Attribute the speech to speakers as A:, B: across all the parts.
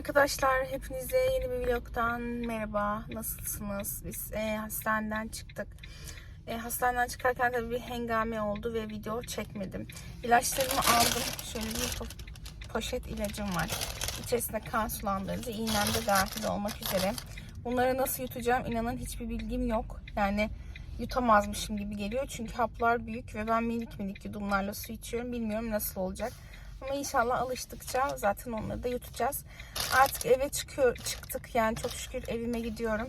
A: Arkadaşlar hepinize yeni bir vlogdan merhaba. Nasılsınız? Biz e, hastaneden çıktık. E, hastaneden çıkarken tabii bir hengame oldu ve video çekmedim. İlaçlarımı aldım. Şöyle bir po- poşet ilacım var. İçerisinde kan sulandırıcı, iğnem de dahil olmak üzere. Bunları nasıl yutacağım inanın hiçbir bilgim yok. Yani yutamazmışım gibi geliyor. Çünkü haplar büyük ve ben minik minik yudumlarla su içiyorum. Bilmiyorum nasıl olacak. Ama inşallah alıştıkça zaten onları da yutacağız. Artık eve çıkıyor, çıktık. Yani çok şükür evime gidiyorum.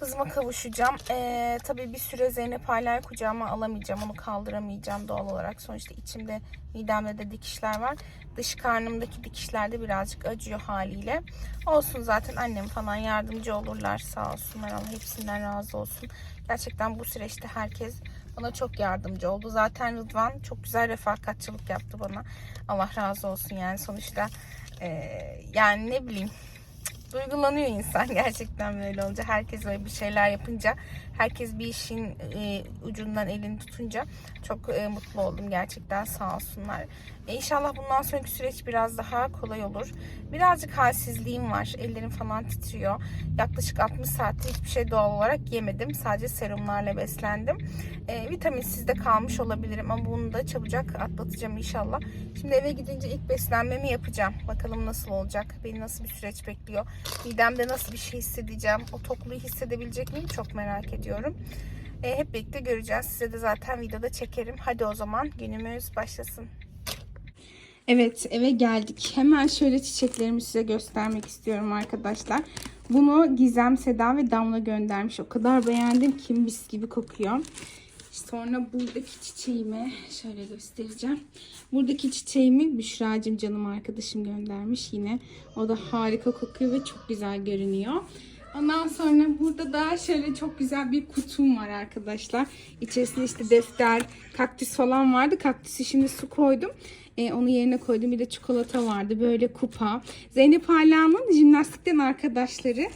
A: Kızıma kavuşacağım. Ee, tabii bir süre Zeynep hala kucağıma alamayacağım. Onu kaldıramayacağım doğal olarak. Sonuçta içimde, midemde de dikişler var. Dış karnımdaki dikişler de birazcık acıyor haliyle. Olsun zaten annem falan yardımcı olurlar. Sağ olsunlar. Allah hepsinden razı olsun. Gerçekten bu süreçte herkes bana çok yardımcı oldu. Zaten Rıdvan çok güzel refakatçılık yaptı bana. Allah razı olsun yani sonuçta eee, yani ne bileyim duygulanıyor insan gerçekten böyle olunca. Herkes böyle bir şeyler yapınca, herkes bir işin e, ucundan elini tutunca çok e, mutlu oldum gerçekten sağ olsunlar. E, inşallah bundan sonraki süreç biraz daha kolay olur. Birazcık halsizliğim var. Ellerim falan titriyor. Yaklaşık 60 saattir hiçbir şey doğal olarak yemedim. Sadece serumlarla beslendim. E, vitaminsizde kalmış olabilirim ama bunu da çabucak atlatacağım inşallah. Şimdi eve gidince ilk beslenmemi yapacağım. Bakalım nasıl olacak? Beni nasıl bir süreç bekliyor? Midemde nasıl bir şey hissedeceğim? O tokluğu hissedebilecek miyim? Çok merak ediyorum. E, hep birlikte göreceğiz. Size de zaten videoda çekerim. Hadi o zaman günümüz başlasın. Evet eve geldik. Hemen şöyle çiçeklerimi size göstermek istiyorum arkadaşlar. Bunu Gizem, Seda ve Damla göndermiş. O kadar beğendim ki mis gibi kokuyor. Sonra buradaki çiçeğimi şöyle göstereceğim. Buradaki çiçeğimi Büşra'cığım canım arkadaşım göndermiş yine. O da harika kokuyor ve çok güzel görünüyor. Ondan sonra burada da şöyle çok güzel bir kutum var arkadaşlar. İçerisinde işte defter, kaktüs falan vardı. Kaktüsü şimdi su koydum. Ee, onu yerine koydum. Bir de çikolata vardı. Böyle kupa. Zeynep Ala'nın jimnastikten arkadaşları.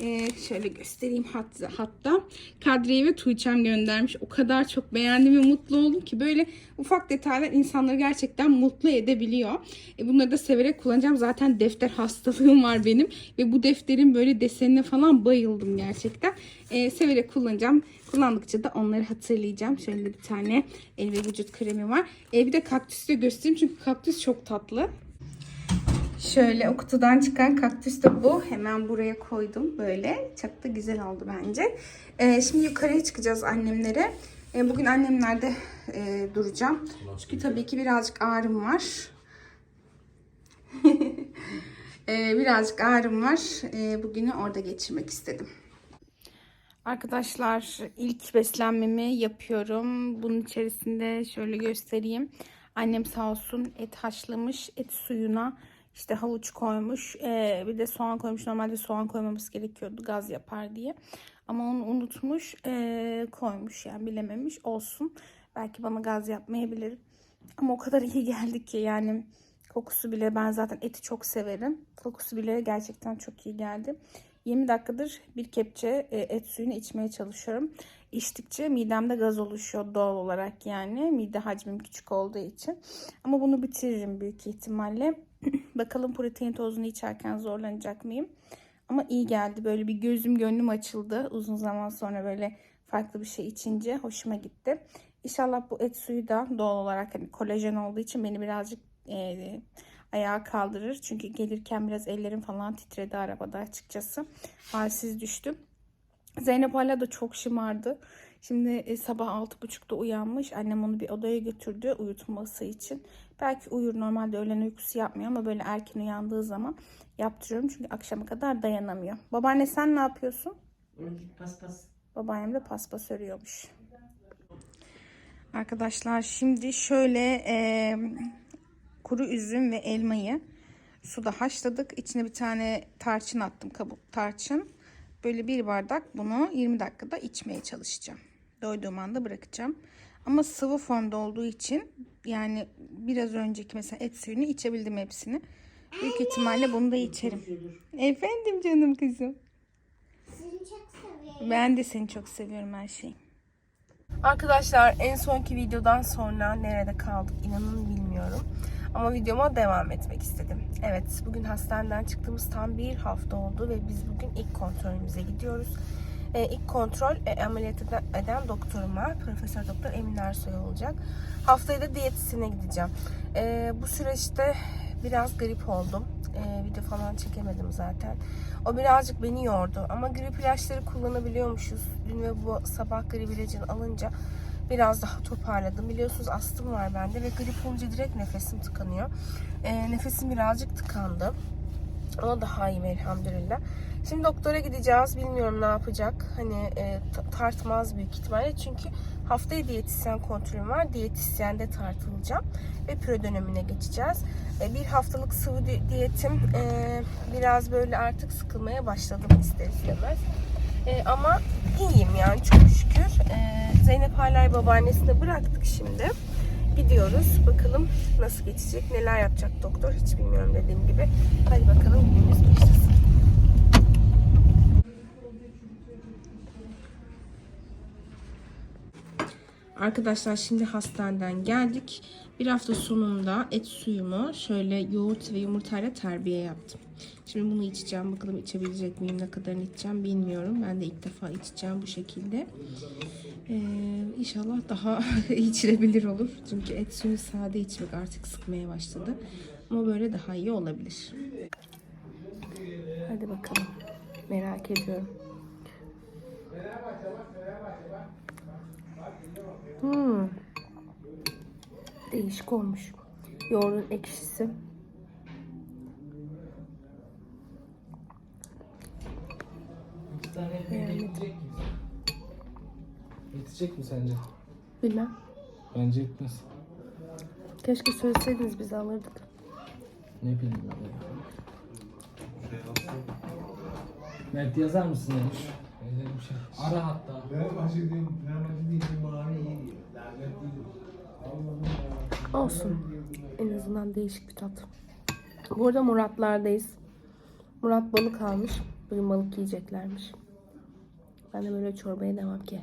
A: Ee, şöyle göstereyim hatta, hatta Kadriye ve Tuğçe'm göndermiş. O kadar çok beğendim ve mutlu oldum ki böyle ufak detaylar insanları gerçekten mutlu edebiliyor. E, bunları da severek kullanacağım. Zaten defter hastalığım var benim ve bu defterin böyle desenine falan bayıldım gerçekten. E, severek kullanacağım. Kullandıkça da onları hatırlayacağım. Şöyle bir tane el ve vücut kremi var. E, bir de kaktüsü de göstereyim çünkü kaktüs çok tatlı. Şöyle o kutudan çıkan kaktüs de bu. Hemen buraya koydum böyle. Çok da güzel oldu bence. Ee, şimdi yukarıya çıkacağız annemlere. Ee, bugün annemlerde e, duracağım. Çünkü tabii ki birazcık ağrım var. Ee, birazcık ağrım var. Ee, bugünü orada geçirmek istedim. Arkadaşlar ilk beslenmemi yapıyorum. Bunun içerisinde şöyle göstereyim. Annem sağ olsun et haşlamış. Et suyuna işte havuç koymuş. Ee, bir de soğan koymuş. Normalde soğan koymaması gerekiyordu gaz yapar diye. Ama onu unutmuş. ee, koymuş yani bilememiş. Olsun. Belki bana gaz yapmayabilir. Ama o kadar iyi geldi ki yani kokusu bile ben zaten eti çok severim. Kokusu bile gerçekten çok iyi geldi. 20 dakikadır bir kepçe e, et suyunu içmeye çalışıyorum. İçtikçe midemde gaz oluşuyor doğal olarak yani. Mide hacmim küçük olduğu için. Ama bunu bitiririm büyük ihtimalle. Bakalım protein tozunu içerken zorlanacak mıyım? Ama iyi geldi. Böyle bir gözüm gönlüm açıldı. Uzun zaman sonra böyle farklı bir şey içince hoşuma gitti. İnşallah bu et suyu da doğal olarak hani kolajen olduğu için beni birazcık e, ayağa kaldırır. Çünkü gelirken biraz ellerim falan titredi arabada açıkçası. Halsiz düştüm. Zeynep hala da çok şımardı. Şimdi e, sabah 6.30'da uyanmış. Annem onu bir odaya götürdü uyutması için. Belki uyur. Normalde öğlen uykusu yapmıyor ama böyle erken uyandığı zaman yaptırıyorum. Çünkü akşama kadar dayanamıyor. Babaanne sen ne yapıyorsun?
B: Paspas.
A: Babaannem de paspas örüyormuş. Arkadaşlar şimdi şöyle e, kuru üzüm ve elmayı suda haşladık. İçine bir tane tarçın attım kabuk tarçın. Böyle bir bardak bunu 20 dakikada içmeye çalışacağım. Doyduğum anda bırakacağım. Ama sıvı formda olduğu için yani biraz önceki mesela et suyunu içebildim hepsini. Büyük ihtimalle bunu da içerim. Efendim canım kızım.
C: Seni çok seviyorum.
A: Ben de seni çok seviyorum her şeyi. Arkadaşlar en sonki videodan sonra nerede kaldık inanın bilmiyorum. Ama videoma devam etmek istedim. Evet bugün hastaneden çıktığımız tam bir hafta oldu ve biz bugün ilk kontrolümüze gidiyoruz. Ee, ilk kontrol e, ameliyat eden, eden doktoruma, Profesör Doktor Emin Ersoy olacak. Haftaya da diyetisyene gideceğim. Ee, bu süreçte biraz grip oldum. Ee, video falan çekemedim zaten. O birazcık beni yordu. Ama grip ilaçları kullanabiliyormuşuz. Dün ve bu sabah grip ilacını alınca biraz daha toparladım. Biliyorsunuz astım var bende ve grip olunca direkt nefesim tıkanıyor. Ee, nefesim birazcık tıkandı. Ama daha iyiyim elhamdülillah. Şimdi doktora gideceğiz. Bilmiyorum ne yapacak. Hani e, ta- tartmaz büyük ihtimalle. Çünkü haftaya diyetisyen kontrolüm var. Diyetisyende tartılacağım. Ve püre dönemine geçeceğiz. E, bir haftalık sıvı di- diyetim e, biraz böyle artık sıkılmaya başladım ister istemez. E, ama iyiyim yani çok şükür. E, Zeynep Haler babaannesine bıraktık şimdi. Gidiyoruz. Bakalım nasıl geçecek, neler yapacak doktor hiç bilmiyorum dediğim gibi. Hadi bakalım günümüz başlasın. Arkadaşlar şimdi hastaneden geldik. Bir hafta sonunda et suyumu şöyle yoğurt ve yumurtayla terbiye yaptım. Şimdi bunu içeceğim. Bakalım içebilecek miyim? Ne kadarını içeceğim bilmiyorum. Ben de ilk defa içeceğim bu şekilde. Ee, inşallah daha içilebilir olur. Çünkü et suyu sade içmek artık sıkmaya başladı. Ama böyle daha iyi olabilir. Hadi bakalım. Merak ediyorum. Hmm. Değişik olmuş. Yoğurdun ekşisi.
B: Mi? Yetecek mi sence?
A: Bilmem.
B: Bence yetmez.
A: Keşke söyleseydiniz biz alırdık.
B: Ne bileyim ben ya. Mert yazar mısın demiş. Şey. Ara hatta.
D: Fenerbahçe diyeyim, Fenerbahçe diyeyim, mavi iyi diyor. Lanet değil. Allah'ım ya.
A: Olsun. En azından değişik bir tat. Bu arada Muratlardayız. Murat balık almış. Bugün balık yiyeceklermiş. Ben de böyle çorbaya devam ki.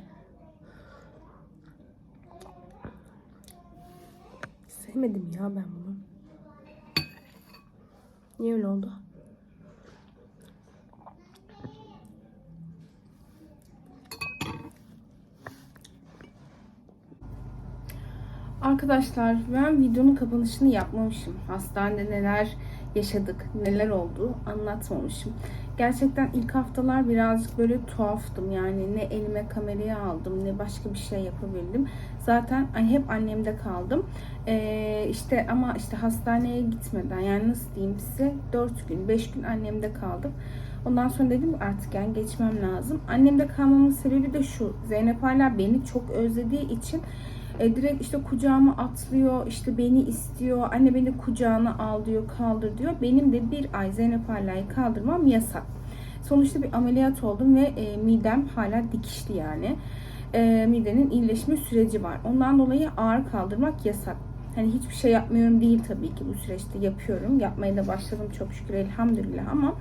A: Sevmedim ya ben bunu. Niye öyle oldu? Arkadaşlar ben videonun kapanışını yapmamışım. Hastanede neler yaşadık, neler oldu anlatmamışım. Gerçekten ilk haftalar birazcık böyle tuhaftım. Yani ne elime kamerayı aldım ne başka bir şey yapabildim. Zaten hep annemde kaldım. Ee, işte ama işte hastaneye gitmeden yani nasıl diyeyim size 4 gün 5 gün annemde kaldım. Ondan sonra dedim artık yani geçmem lazım. Annemde kalmamın sebebi de şu. Zeynep hala beni çok özlediği için e, direkt işte kucağıma atlıyor, işte beni istiyor, anne beni kucağına al diyor, kaldır diyor. Benim de bir ay Zeynep Hala'yı kaldırmam yasak. Sonuçta bir ameliyat oldum ve e, midem hala dikişli yani. E, midenin iyileşme süreci var. Ondan dolayı ağır kaldırmak yasak. Hani hiçbir şey yapmıyorum değil tabii ki bu süreçte yapıyorum. Yapmaya da başladım çok şükür elhamdülillah ama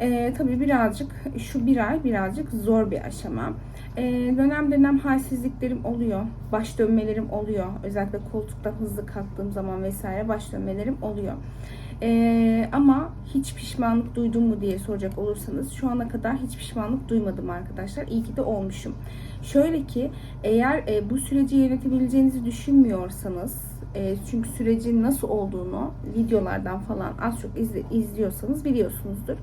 A: e, tabii birazcık şu bir ay birazcık zor bir aşama. E, dönem dönem halsizliklerim oluyor. Baş dönmelerim oluyor. Özellikle koltuktan hızlı kalktığım zaman vesaire baş dönmelerim oluyor. E, ama hiç pişmanlık duydum mu diye soracak olursanız şu ana kadar hiç pişmanlık duymadım arkadaşlar. İyi ki de olmuşum. Şöyle ki eğer e, bu süreci yönetebileceğinizi düşünmüyorsanız e, çünkü sürecin nasıl olduğunu videolardan falan az çok izle, izliyorsanız biliyorsunuzdur.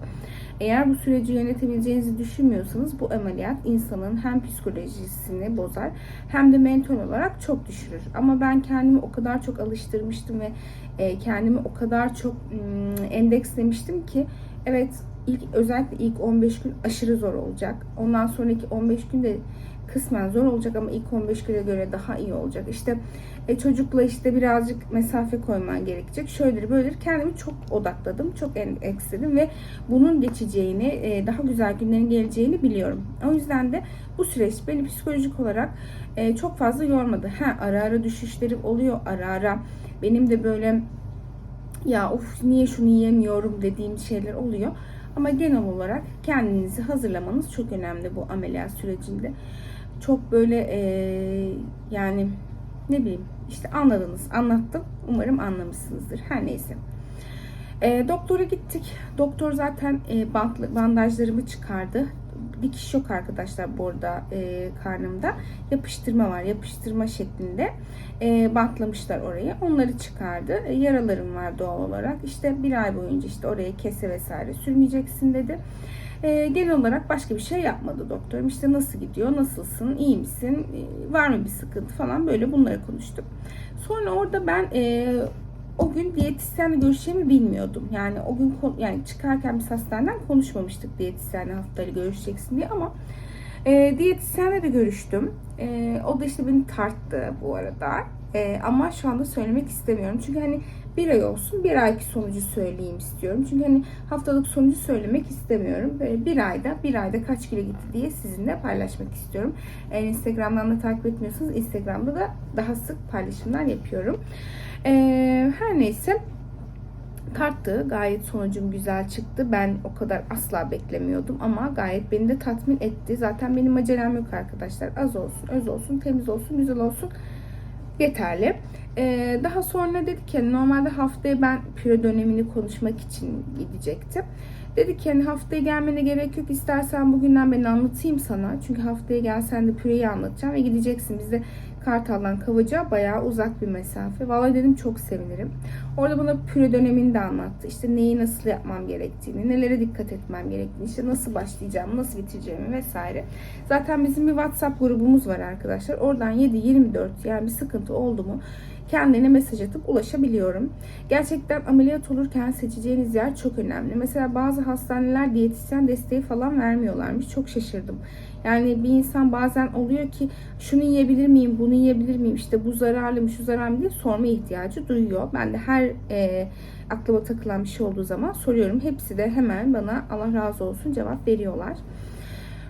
A: Eğer bu süreci yönetebileceğinizi düşünmüyorsanız bu ameliyat insanın hem psikolojisini bozar hem de mental olarak çok düşürür. Ama ben kendimi o kadar çok alıştırmıştım ve e, kendimi o kadar çok ım, endekslemiştim ki evet ilk özellikle ilk 15 gün aşırı zor olacak. Ondan sonraki 15 gün de kısmen zor olacak ama ilk 15 güne göre daha iyi olacak. İşte e, çocukla işte birazcık mesafe koyman gerekecek. Şöyledir böyledir. Kendimi çok odakladım. Çok endeksledim ve bunun geçeceğini, e, daha güzel günlerin geleceğini biliyorum. O yüzden de bu süreç beni psikolojik olarak e, çok fazla yormadı. Ha ara ara düşüşlerim oluyor. Ara ara benim de böyle ya of niye şunu yiyemiyorum dediğim şeyler oluyor. Ama genel olarak kendinizi hazırlamanız çok önemli bu ameliyat sürecinde. Çok böyle e, yani ne bileyim işte anladınız anlattım. Umarım anlamışsınızdır. Her neyse. E, doktora gittik. Doktor zaten e, bandajlarımı çıkardı. Dikiş yok arkadaşlar burada e, karnımda. Yapıştırma var. Yapıştırma şeklinde e, bantlamışlar orayı. Onları çıkardı. E, yaralarım var doğal olarak. İşte bir ay boyunca işte oraya kese vesaire sürmeyeceksin dedi. E, genel olarak başka bir şey yapmadı doktorum. İşte nasıl gidiyor, nasılsın, iyi misin, e, var mı bir sıkıntı falan böyle bunları konuştuk. Sonra orada ben e, o gün diyetisyenle görüşeceğimi bilmiyordum. Yani o gün yani çıkarken biz hastaneden konuşmamıştık diyetisyenle haftayla görüşeceksin diye ama e, diyetisyenle de görüştüm. E, o da işte beni tarttı bu arada. E, ama şu anda söylemek istemiyorum. Çünkü hani bir ay olsun bir ayki sonucu söyleyeyim istiyorum. Çünkü hani haftalık sonucu söylemek istemiyorum. Böyle bir ayda bir ayda kaç kilo gitti diye sizinle paylaşmak istiyorum. Eğer Instagram'dan da takip etmiyorsanız Instagram'da da daha sık paylaşımlar yapıyorum. Ee, her neyse tarttı. Gayet sonucum güzel çıktı. Ben o kadar asla beklemiyordum ama gayet beni de tatmin etti. Zaten benim acelem yok arkadaşlar. Az olsun, öz olsun, temiz olsun, güzel olsun yeterli. Ee, daha sonra dedik ki normalde haftaya ben püre dönemini konuşmak için gidecektim. Dedi ki hani haftaya gelmene gerek yok. İstersen bugünden ben anlatayım sana. Çünkü haftaya gelsen de püreyi anlatacağım ve gideceksin. Bize Kartal'dan Kavacığa bayağı uzak bir mesafe. Vallahi dedim çok sevinirim. Orada bana püre dönemini de anlattı. İşte neyi nasıl yapmam gerektiğini, nelere dikkat etmem gerektiğini, işte nasıl başlayacağımı, nasıl bitireceğimi vesaire. Zaten bizim bir WhatsApp grubumuz var arkadaşlar. Oradan 7-24 yani bir sıkıntı oldu mu kendine mesaj atıp ulaşabiliyorum. Gerçekten ameliyat olurken seçeceğiniz yer çok önemli. Mesela bazı hastaneler diyetisyen desteği falan vermiyorlarmış. Çok şaşırdım. Yani bir insan bazen oluyor ki şunu yiyebilir miyim, bunu yiyebilir miyim, işte bu zararlı mı, şu zararlı mı diye sorma ihtiyacı duyuyor. Ben de her e, aklıma takılan bir şey olduğu zaman soruyorum. Hepsi de hemen bana Allah razı olsun cevap veriyorlar.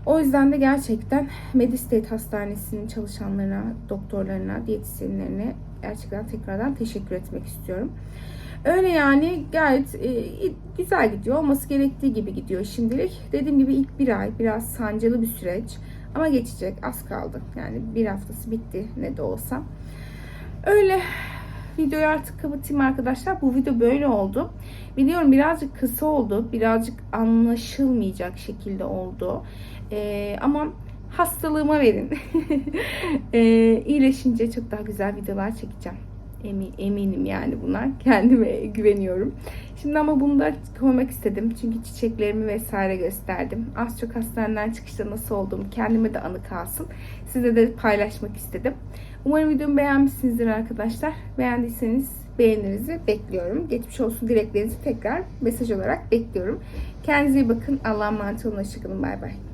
A: O yüzden de gerçekten Medistate Hastanesi'nin çalışanlarına, doktorlarına, diyetisyenlerine gerçekten tekrardan teşekkür etmek istiyorum. Öyle yani gayet e, güzel gidiyor. Olması gerektiği gibi gidiyor şimdilik. Dediğim gibi ilk bir ay biraz sancılı bir süreç. Ama geçecek. Az kaldı. Yani bir haftası bitti ne de olsa. Öyle videoyu artık kapatayım arkadaşlar. Bu video böyle oldu. Biliyorum birazcık kısa oldu. Birazcık anlaşılmayacak şekilde oldu. Ee, ama hastalığıma verin. ee, iyileşince çok daha güzel videolar çekeceğim. Emin, eminim yani bunlar. Kendime güveniyorum. Şimdi ama bunu da koymak istedim. Çünkü çiçeklerimi vesaire gösterdim. Az çok hastaneden çıkışta nasıl olduğumu kendime de anı kalsın. Size de paylaşmak istedim. Umarım videomu beğenmişsinizdir arkadaşlar. Beğendiyseniz beğeninizi bekliyorum. Geçmiş olsun dileklerinizi tekrar mesaj olarak bekliyorum. Kendinize iyi bakın. Allah'a emanet olun. Hoşçakalın. Bay bay.